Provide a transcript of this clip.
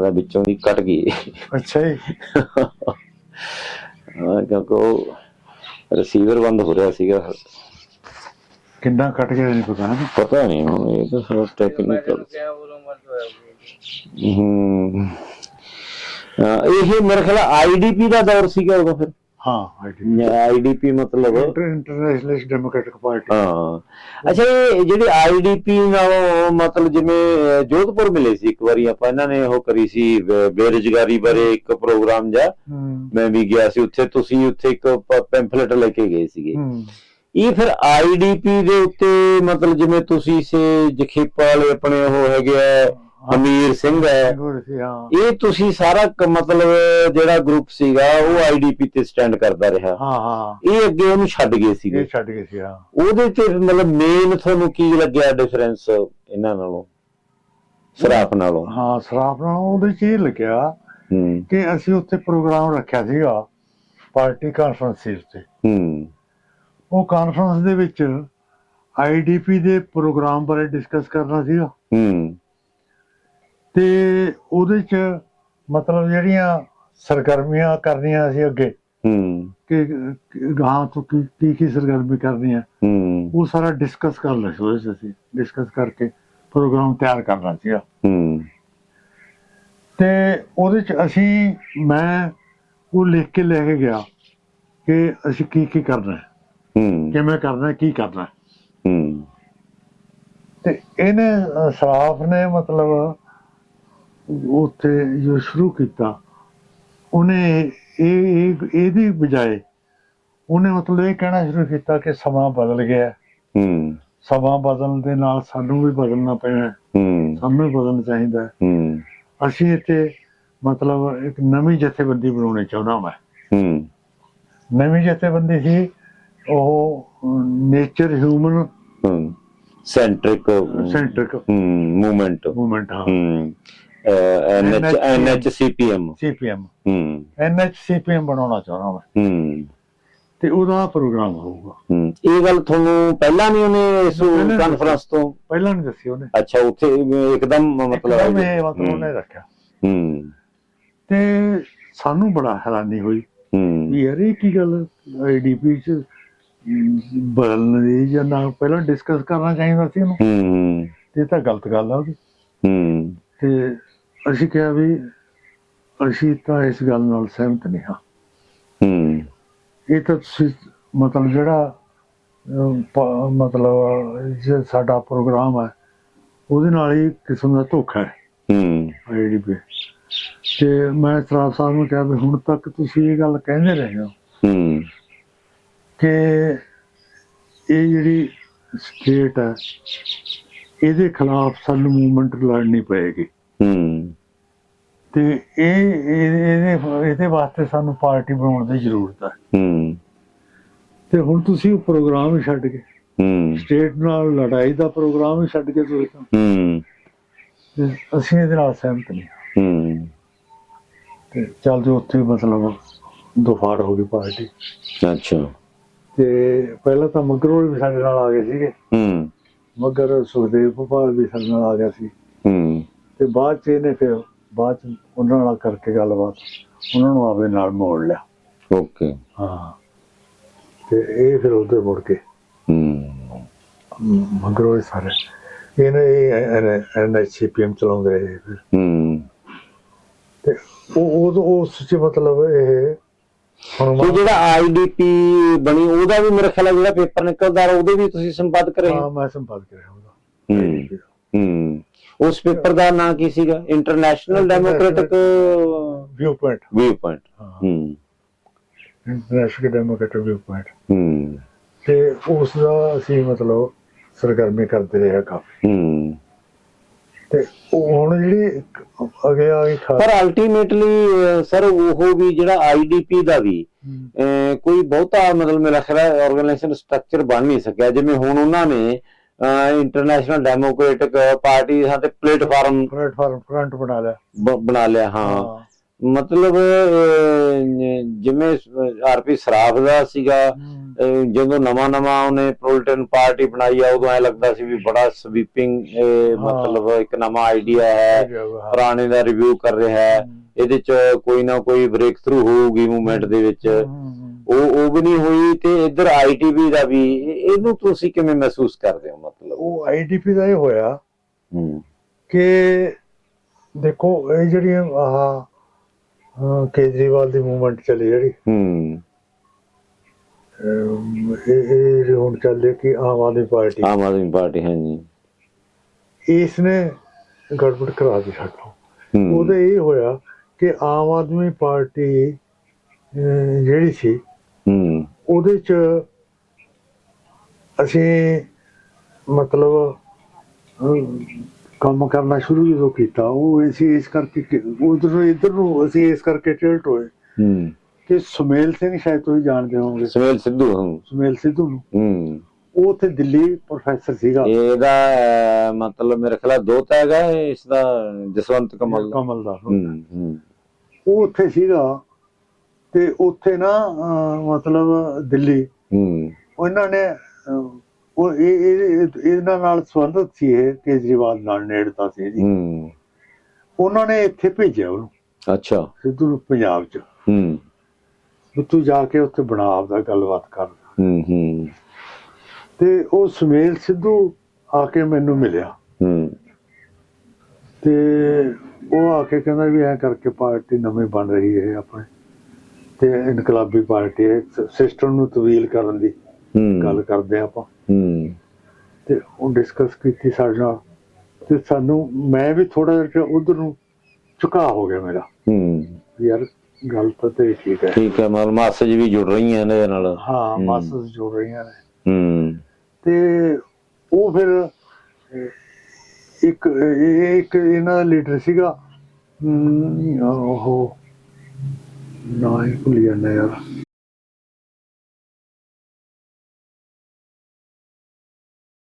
ਦਾ ਵਿੱਚੋਂ ਦੀ ਕੱਟ ਗਈ। ਅੱਛਾ ਜੀ। ਹਾਂ, ਕਿਉਂਕਿ ਉਹ ਰਿਸੀਵਰ ਬੰਦ ਹੋ ਰਿਹਾ ਸੀਗਾ। ਕਿੰਨਾ ਕੱਟ ਗਿਆ ਨਹੀਂ ਪਤਾ ਨਾ ਪਤਾ ਨਹੀਂ ਹੁਣ ਇਹ ਤਾਂ ਥੋੜਾ ਟੈਕਨੀਕਲ ਹੂੰ। ਇਹ ਮੇਰੇ ਖਿਆਲ ਆਈਡੀਪੀ ਦਾ ਦੌਰ ਸੀਗਾ ਉਦੋਂ ਫਿਰ। ਹਾਂ ਆਈਡੀ ਆਈਡੀਪੀ ਮਤਲਬ? ਇੰਟਰਨੈਸ਼ਨਲ ਡੈਮੋਕ੍ਰੈਟਿਕ ਪਾਰਟੀ ਹਾਂ। ਅੱਛਾ ਇਹ ਜਿਹੜੀ ਆਈਡੀਪੀ ਨਾਲੋਂ ਮਤਲਬ ਜਿਵੇਂ ਜੋਧਪੁਰ ਮਿਲੇ ਸੀ ਇੱਕ ਵਾਰੀ ਆਪਾਂ ਇਹਨਾਂ ਨੇ ਉਹ ਕਰੀ ਸੀ ਬੇਰੁਜ਼ਗਾਰੀ ਬਾਰੇ ਇੱਕ ਪ੍ਰੋਗਰਾਮ ਜਾਂ ਮੈਂ ਵੀ ਗਿਆ ਸੀ ਉੱਥੇ ਤੁਸੀਂ ਉੱਥੇ ਇੱਕ ਪੈਂਫਲੇਟ ਲੈ ਕੇ ਗਏ ਸੀਗੇ। ਇਹ ਫਿਰ ਆਈਡੀਪੀ ਦੇ ਉੱਤੇ ਮਤਲਬ ਜਿਵੇਂ ਤੁਸੀਂ ਸੇ ਜਖੇਪਾ ਵਾਲੇ ਆਪਣੇ ਉਹ ਹੈਗੇ ਆ ਅਮੀਰ ਸਿੰਘ ਹੈ। ਗੁਰ ਸੀ ਹਾਂ। ਇਹ ਤੁਸੀਂ ਸਾਰਾ ਕ- ਮਤਲਬ ਜਿਹੜਾ ਗਰੁੱਪ ਸੀਗਾ ਉਹ ਆਈਡੀਪੀ ਤੇ ਸਟੈਂਡ ਕਰਦਾ ਰਿਹਾ। ਹਾਂ ਹਾਂ। ਇਹ ਅੱਗੇ ਉਹਨੂੰ ਛੱਡ ਗਏ ਸੀਗੇ। ਇਹ ਛੱਡ ਗਏ ਸੀ ਹਾਂ। ਉਹਦੇ ਤੇ ਮਤਲਬ ਮੇਨ ਤੁਹਾਨੂੰ ਕੀ ਲੱਗਿਆ ਡਿਫਰੈਂਸ ਇਹਨਾਂ ਨਾਲੋਂ? ਸਰਾਫ ਨਾਲੋਂ? ਹਾਂ ਸਰਾਪ ਨਾਲ ਉਹਦੇ ਚ ਇਹ ਲੱਗਿਆ ਹੂੰ। ਕਿ ਅਸੀਂ ਉੱਥੇ ਪ੍ਰੋਗਰਾਮ ਰੱਖਿਆ ਸੀਗਾ ਪਾਰਟੀ ਕਾਨਫਰੰਸ ਸੀ ਉੱਤੇ। ਹੂੰ। ਉਹ ਕਾਨਫਰੰਸ ਦੇ ਵਿੱਚ ਆਈਡੀਪੀ ਦੇ ਪ੍ਰੋਗਰਾਮ ਬਾਰੇ ਡਿਸਕਸ ਕਰਨਾ ਸੀਗਾ। ਹੂੰ। ਤੇ ਉਹਦੇ ਚ ਮਤਲਬ ਜਿਹੜੀਆਂ ਸਰਗਰਮੀਆਂ ਕਰਨੀਆਂ ਸੀ ਅੱਗੇ ਹੂੰ। ਕਿ ਗਾਂ ਤੋਂ ਕੀ ਕੀ ਸਰਗਰਮੀ ਕਰਨੀ ਹੈ ਹੂੰ। ਉਹ ਸਾਰਾ ਡਿਸਕਸ ਕਰ ਲਿਆ ਸੀ ਉਹਦੇ ਅਸੀਂ ਡਿਸਕਸ ਕਰਕੇ ਪ੍ਰੋਗਰਾਮ ਤਿਆਰ ਕਰਨਾ ਸੀਗਾ। ਹੂੰ। ਤੇ ਉਹਦੇ ਚ ਅਸੀਂ ਮੈਂ ਉਹ ਲਿਖ ਕੇ ਲੈ ਕੇ ਗਿਆ ਕਿ ਅਸੀਂ ਕੀ ਕੀ ਕਰਨਾ ਹੈ। ਹੂੰ। ਕਿਵੇਂ ਕਰਨਾ ਕੀ ਕਰਨਾ ਹੈ। ਤੇ ਇਹਨੇ ਅ, ਸਰਾਫ ਨੇ ਮਤਲਬ ਉੱਥੇ ਜੋ ਸ਼ੁਰੂ ਕੀਤਾ ਉਹਨੇ ਇਹ ਇਹ ਇਹਦੀ ਬਜਾਏ ਉਹਨੇ ਮਤਲਬ ਇਹ ਕਹਿਣਾ ਸ਼ੁਰੂ ਕੀਤਾ ਕਿ ਸਮਾਂ ਬਦਲ ਗਿਆ। ਹੈ। ਹੂੰ ਸਮਾਂ ਬਦਲਣ ਦੇ ਨਾਲ ਸਾਨੂੰ ਵੀ ਬਦਲਣਾ ਪੈਣਾ ਹੈ। ਹੂੰ। ਸਾਨੂੰ ਵੀ ਬਦਲਣਾ ਚਾਹੀਦਾ ਹੈ। ਹੂੰ। ਅਸੀਂ ਇੱਥੇ ਮਤਲਬ ਇੱਕ ਨਵੀਂ ਜਥੇਬੰਦੀ ਬਣਾਉਣੀ ਚਾਹੁੰਦਾ ਮੈਂ। ਹੂੰ। ਨਵੀਂ ਜਥੇਬੰਦੀ ਸੀ ਉਹ ਨੇਚਰ ਹਿਊਮਨ ਹੂੰ। ਸੈਂਟ੍ਰਿਕ ਸੈਂਟਰਿਕ ਹੂੰ ਮੂਵਮੈਂਟ ਮੂਵਮੈਂਟ ਹਾਂ। ਐਨਐਚਸੀਪੀਐਮ ਸੀਪੀਐਮ ਹੂੰ। ਐਨਐਚਸੀਪੀਐਮ ਬਣਾਉਣਾ ਚਾਹੁੰਦਾ ਮੈਂ। ਹੂੰ। ਤੇ ਉਹਦਾ ਪ੍ਰੋਗਰਾਮ ਹੋਊਗਾ। ਹੂੰ। ਇਹ ਗੱਲ ਤੁਹਾਨੂੰ ਪਹਿਲਾਂ ਨਹੀਂ ਉਹਨੇ ਇਸ ਕਾਨਫਰੰਸ ਤੋਂ? ਪਹਿਲਾਂ ਨਹੀਂ ਦੱਸੀ ਉਹਨੇ। ਅੱਛਾ ਉੱਥੇ ਇੱਕਦਮ ਮਤਲਬ ਇਹ ਮਤਲਬ ਉਹਨੇ ਰੱਖਿਆ। ਹੂੰ। ਤੇ ਸਾਨੂੰ ਬੜਾ ਹੈਰਾਨੀ ਹੋਈ ਹੂੰ। ਵੀ ਯਾਰ ਇਹ ਕੀ ਗੱਲ ਆਈਡੀਪੀ ਚ ਬਦਲਣ ਦੀ ਜਾਂ ਨਾ ਪਹਿਲਾਂ ਡਿਸਕਸ ਕਰਨਾ ਚਾਹੀਦਾ ਸੀ ਉਹਨੂੰ। ਹੂੰ। ਇਹ ਤਾਂ ਗਲਤ ਗੱਲ ਆ ਉਹਦੀ। ਹੂੰ। ਤੇ ਅਸੀਂ ਕਿਹਾ ਵੀ ਅਸੀਂ ਤਾਂ ਇਸ ਗੱਲ ਨਾਲ ਸਹਿਮਤ ਨਹੀਂ ਹਾਂ। ਹੂੰ। ਇਹ ਤਾਂ ਤੁਸੀਂ ਮਤਲਬ ਜਿਹੜਾ ਮਤਲਬ ਜੇ ਸਾਡਾ ਪ੍ਰੋਗਰਾਮ ਹੈ ਉਹਦੇ ਨਾਲ ਹੀ ਕਿਸਮ ਦਾ ਧੋਖਾ ਹੈ। ਹੂੰ। ਆਈਡੀਪੀ ਤੇ ਮੈਂ ਸਰਾਫ ਸਾਹਿਬ ਨੂੰ ਕਿਹਾ ਵੀ ਹੁਣ ਤੱਕ ਤੁਸੀਂ ਇਹ ਗੱਲ ਕਹਿੰਦੇ ਰਹੇ ਹੋ ਹੂੰ। ਕਿ ਇਹ ਜਿਹੜੀ ਸਟੇਟ ਹੈ ਇਹਦੇ ਖਿਲਾਫ ਸਾਨੂੰ ਮੂਵਮੈਂਟ ਲੜਨੀ ਪਏਗੀ। ਹੂੰ। ਤੇ ਇਹ ਇਹ- ਇਹਦੇ ਇਹਦੇ ਵਾਸਤੇ ਸਾਨੂੰ ਪਾਰਟੀ ਬਣਾਉਣ ਦੀ ਜ਼ਰੂਰਤ ਹੈ। ਹੂੰ। ਤੇ ਹੁਣ ਤੁਸੀਂ ਉਹ ਪ੍ਰੋਗਰਾਮ ਹੀ ਛੱਡ ਕੇ ਹੂੰ। ਸਟੇਟ ਨਾਲ ਲੜਾਈ ਦਾ ਪ੍ਰੋਗਰਾਮ ਹੀ ਛੱਡ ਕੇ ਤੁਸੀਂ ਹੂੰ। ਅਸੀਂ ਇਹਦੇ ਨਾਲ ਸਹਿਮਤ ਨਹੀਂ ਹਾਂ। ਤੇ ਚੱਲ ਜੋ ਉੱਥੇ ਮਤਲਬ ਦੁਫਾੜ ਹੋ ਗਈ ਪਾਰਟੀ। ਅੱਛਾ। ਤੇ ਪਹਿਲਾਂ ਤਾਂ ਮਗਰੋਂ ਵੀ ਸਾਡੇ ਨਾਲ ਆ ਗਏ ਸੀਗੇ। ਹੂੰ। ਮਗਰ ਸੁਖਦੇਵ ਭੋਪਾਲ ਵੀ ਸਾਡੇ ਨਾਲ ਆ ਗਿਆ ਸੀ। ਹੂੰ। ਤੇ ਬਾਅਦ ਚ ਇਹਨੇ ਫਿਰ ਬਾਅਦ ਚ ਉਹਨਾਂ ਨਾਲ ਕਰਕੇ ਗੱਲਬਾਤ ਉਹਨਾਂ ਨੂੰ ਆਪਦੇ ਨਾਲ ਮੋੜ ਲਿਆ। ਓਕੇ ਹਾਂ। ਤੇ ਇਹ ਫਿਰ ਉਹਦੇ ਮੁੜ ਕੇ। ਹੂੰ। ਮਗਰੋਂ ਇਹ ਸਾਰੇ। ਇਹਨੇ ਇਹ ਐਨਐਚਸੀਪੀਐਮ ਚਲਾਉਂਦੇ ਰਹੇ ਫਿਰ। ਹੂੰ। ਤੇ ਉਹ ਉਹ ਉਸ ਚ ਮਤਲਬ ਇਹ ਹੁਣ ਜਿਹੜਾ ਆਈਡੀਪੀ ਬਣੀ ਉਹਦਾ ਵੀ ਮੇਰੇ ਖਿਆਲ ਜਿਹੜਾ ਪੇਪਰ ਨਿਕਲਦਾ ਉਹਦੇ ਵੀ ਤੁਸੀਂ ਸੰਪਾਦਕ ਰਹੇ? ਹਾਂ ਮੈਂ ਸੰਪਾਦਕ ਰਿਹਾ ਉਹਦਾ। ਹੂੰ। ਹੂੰ। ਉਸ ਪੇਪਰ ਦਾ ਨਾਂ ਕੀ ਸੀਗਾ? International democratic view point view point ਹਾਂ। ਇੰਟਰਨੈਸ਼ਨਲ ਡੈਮੋਕ੍ਰੈਟਿਕ ਵਿਊ ਪੁਆਇੰਟ ਹੂੰ। ਤੇ ਉਸ ਦਾ ਅਸੀਂ ਮਤਲਬ ਸਰਗਰਮੀ ਕਰਦੇ ਰਹੇ ਕਾਫੀ। ਹੂੰ। ਤੇ ਹੁਣ ਜਿਹੜੀ ਅੱਗੇ ਆ ਗਈ ਪਰ ਅਲਟੀਮੇਟਲੀ ਸਰ ਉਹ ਵੀ ਜਿਹੜਾ ਆਈਡੀਪੀ ਦਾ ਵੀ ਕੋਈ ਬਹੁਤਾ ਮਤਲਬ ਮੇਰਾ ਖਿਆਲ ਆਰਗੇਨਾਈਜੇਸ਼ਨ ਸਟਰਕਚਰ ਬਣ ਨਹੀਂ ਸਕਿਆ। ਜਿਵੇਂ ਹੁਣ ਉਹਨਾਂ ਨੇ ਇੰਟਰਨੈਸ਼ਨਲ ਡੈਮੋਕ੍ਰੈਟਿਕ ਪਾਰਟੀ ਤੇ ਪਲੇਟਫਾਰਮ ਪਲੇਟਫਾਰਮ ਫਰੰਟ ਬਣਾ ਲਿਆ। ਬਣਾ ਲਿਆ ਹਾਂ। ਮਤਲਬ ਜਿਵੇਂ ਆਰਪੀ ਸਰਾਫ ਦਾ ਸੀਗਾ ਜਦੋਂ ਨਵਾਂ ਨਵਾਂ ਉਹਨੇ ਪ੍ਰੋਲਟਨ ਪਾਰਟੀ ਬਣਾਈ ਆ ਉਦੋਂ ਐ ਲੱਗਦਾ ਸੀ ਵੀ ਬੜਾ ਸਵੀਪਿੰਗ ਮਤਲਬ ਇੱਕ ਨਵਾਂ ਆਈਡੀਆ ਹੈ ਪੁਰਾਣੇ ਦਾ ਰਿਵਿਊ ਕਰ ਰਿਹਾ ਹੈ। ਇਹਦੇ ਚ ਕੋਈ ਨਾ ਕੋਈ ਬ੍ਰੇਕ ਥਰੂ ਹੋਊਗੀ ਮੂਵਮੈਂਟ ਦੇ ਵਿੱਚ। ਉਹ ਉਹ ਵੀ ਨਹੀਂ ਹੋਈ ਤੇ ਇੱਧਰ ਆਈਟੀਵੀ ਦਾ ਵੀ ਇਹ- ਇਹਨੂੰ ਤੁਸੀਂ ਕਿਵੇਂ ਮਹਿਸੂਸ ਕਰਦੇ ਹੋ? ਉਹ ਆਈਡੀਪੀ ਦਾ ਇਹ ਹੋਇਆ ਕਿ ਦੇਖੋ ਇਹ ਜਿਹੜੀ ਆਹ ਕੇਜਰੀਵਾਲ ਦੀ ਮੂਵਮੈਂਟ ਚੱਲੀ ਜਿਹੜੀ। ਹੂੰ। ਇਹ ਹੁਣ ਚੱਲੇ ਕਿ ਆਮ ਆਦਮੀ ਪਾਰਟੀ। ਆਮ ਆਦਮੀ ਪਾਰਟੀ ਹਾਂਜੀ। ਇਸ ਨੇ ਗੜਬੜ ਕਰਾ ਦਿੱਤੀ ਸਾਡੋਂ ਉਹਦੇ ਇਹ ਹੋਇਆ ਕਿ ਆਮ ਆਦਮੀ ਪਾਰਟੀ ਜਿਹੜੀ ਸੀ ਹੂੰ। ਉਹਦੇ ਚ ਅਸੀਂ ਮਤਲਬ ਕੰਮ ਕਰਨਾ ਸ਼ੁਰੂ ਜਦੋਂ ਕੀਤਾ ਉਹ ਅਸੀਂ ਇਸ ਕਰਕੇ ਉਧਰ ਇਧਰ ਨੂੰ ਅਸੀਂ ਇਸ ਕਰਕੇ ਟਿਲਟ ਹੋਏ। ਹੂੰ। ਕਿ ਸੁਮੇਲ ਸਿੰਘ ਸ਼ਾਇਦ ਤੁਸੀਂ ਜਾਣਦੇ ਹੋਵੋਗੇ। ਸਮੇਲ ਸਿੱਧੂ ਹੂੰ। ਸੁਮੇਲ ਸਿੱਧੂ ਨੂੰ। ਹੂੰ। ਉਹ ਉੱਥੇ ਦਿੱਲੀ ਪ੍ਰੋਫੈਸਰ ਸੀਗਾ। ਇਹਦਾ ਅਹ, ਮਤਲਬ ਮੇਰੇ ਖਿਆਲ ਦੋਤਾ ਹੈਗਾ ਇਸ ਦਾ ਜਸਵੰਤ ਕਮਲ ਦਾ। ਕਮਲ ਦਾ ਹੂੰ। ਹੂੰ। ਉਹ ਉੱਥੇ ਸੀਗਾ ਤੇ ਉੱਥੇ ਨਾ ਅਹ, ਮਤਲਬ ਦਿੱਲੀ। ਹੂੰ। ਉਹਨਾਂ ਨੇ ਅਹ, ਉਹ ਇਹ ਇਹ- ਇਹ- ਇਹਨਾਂ ਨਾਲ ਸੰਬੰਧਿਤ ਸੀ ਇਹ ਕੇਜਰੀਵਾਲ ਨਾਲ ਨੇੜਤਾ ਸੀ ਇਹਦੀ ਹੂੰ। ਉਹਨਾਂ ਨੇ ਇੱਥੇ ਭੇਜਿਆ ਉਹਨੂੰ ਅੱਛਾ। ਸਿੱਧੂ ਨੂੰ ਪੰਜਾਬ ਚ। ਹੂੰ। ਤੂੰ ਜਾ ਕੇ ਉੱਥੇ ਬਣਾ ਆਪਦਾ ਗੱਲਬਾਤ ਕਰ ਹੂੰ ਹੂੰ। ਤੇ ਉਹ ਸੁਮੇਲ ਸਿੱਧੂ ਆ ਕੇ ਮੈਨੂੰ ਮਿਲਿਆ। ਹੂੰ। ਤੇ ਉਹ ਆ ਕੇ ਕਹਿੰਦਾ ਵੀ ਐ ਕਰਕੇ ਪਾਰਟੀ ਨਵੀਂ ਬਣ ਰਹੀ ਹੈ ਆਪਣੇ। ਤੇ ਇਨਕਲਾਬੀ ਪਾਰਟੀ ਹੈ ਸਿਸਟਮ ਨੂੰ ਤਬਦੀਲ ਕਰਨ ਦੀ। ਗੱਲ ਕਰਦੇ ਆਪਾਂ। ਹੂੰ। ਤੇ ਉਹ ਡਿਸਕਸ ਕੀਤੀ ਸਾਡੇ ਨਾਲ। ਤੇ ਸਾਨੂੰ ਮੈਂ ਵੀ ਥੋੜਾ ਜਿਹਾ ਉਧਰ ਨੂੰ ਝੁਕਾ ਹੋ ਗਿਆ ਮੇਰਾ। ਹੂੰ। ਯਾਰ ਗੱਲ ਤਾਂ ਤੇ ਠੀਕ ਹੈ। ਠੀਕ ਹੈ ਮਤਲਬ ਮੈਸੇਜ ਵੀ ਜੁੜ ਰਹੀਆਂ ਇਹਦੇ ਨਾਲ। ਹਾਂ। ਮਾਸਸ ਜੁੜ ਰਹੀਆਂ ਨੇ। ਹੂੰ। ਤੇ ਉਹ ਫਿਰ ਇੱਕ ਇੱਕ ਇਹਨਾਂ ਦਾ ਲੀਡਰ ਸੀਗਾ। ਉਹ ਨਾ ਹੀ ਭੁੱਲ ਜਾਂਦਾ ਯਾਰ।